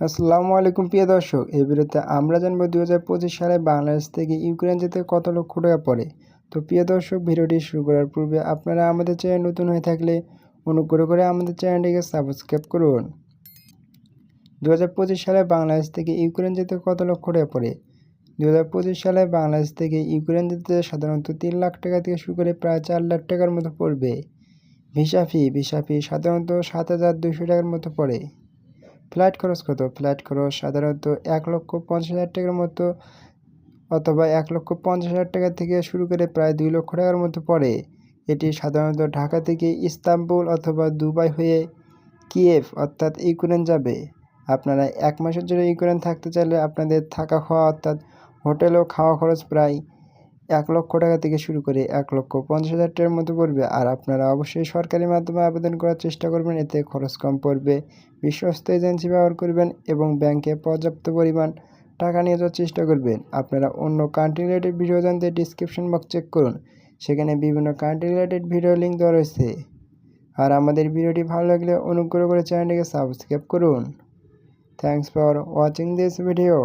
আসসালামু আলাইকুম প্রিয় দর্শক, এই ভিডিওতে আমরা জানব দু হাজার পঁচিশ সালে বাংলাদেশ থেকে ইউক্রেন যেতে কত লক্ষ টাকা পড়ে। তো প্রিয় দর্শক, ভিডিওটি শুরু করার পূর্বে আপনারা আমাদের চ্যানেল নতুন হয়ে থাকলে অনুগ্রহ করে আমাদের চ্যানেলটিকে সাবস্ক্রাইব করুন। দু হাজার পঁচিশ সালে বাংলাদেশ থেকে ইউক্রেন যেতে কত লক্ষ টাকা পড়ে? দু হাজার পঁচিশ সালে বাংলাদেশ থেকে ইউক্রেন যেতে সাধারণত তিন লাখ টাকা থেকে শুরু করে প্রায় চার লাখ টাকার মতো পড়বে। ভিসা ফি ভিসা ফি সাধারণত সাত হাজার দুশো টাকার মতো পড়ে। ফ্লাইট খরচ কত? ফ্লাইট খরচ সাধারণত এক লক্ষ পঞ্চাশ হাজার টাকার মতো অথবা এক লক্ষ পঞ্চাশ হাজার টাকা থেকে শুরু করে প্রায় দুই লক্ষ টাকার মতো পড়ে। এটি সাধারণত ঢাকা থেকে ইস্তাম্বুল অথবা দুবাই হয়ে কিয়েভ অর্থাৎ ইউক্রেন যাবে। আপনারা এক মাসের জন্য ইউক্রেন থাকতে চাইলে আপনাদের থাকা খাওয়া অর্থাৎ হোটেল ও খাওয়া খরচ প্রায় এক লক্ষ টাকা থেকে শুরু করে এক লক্ষ পঞ্চাশ হাজার টাকার মতো পড়বে। আর আপনারা অবশ্যই সরকারি মাধ্যমে আবেদন করার চেষ্টা করবেন, এতে খরচ কম পড়বে। বিশ্বস্ত এজেন্সি ব্যবহার করবেন এবং ব্যাংকে পর্যাপ্ত পরিমাণ টাকা নিয়ে যাওয়ার চেষ্টা করবেন। আপনারা অন্য কান্ট্রি রিলেটেড ভিডিও জানতে ডিসক্রিপশন বক্স চেক করুন। সেখানে বিভিন্ন কান্ট্রি রিলেটেড ভিডিও লিঙ্ক দেওয়া রয়েছে। আর আমাদের ভিডিওটি ভালো লাগলে অনুগ্রহ করে চ্যানেলটিকে সাবস্ক্রাইব করুন। Thanks for watching this video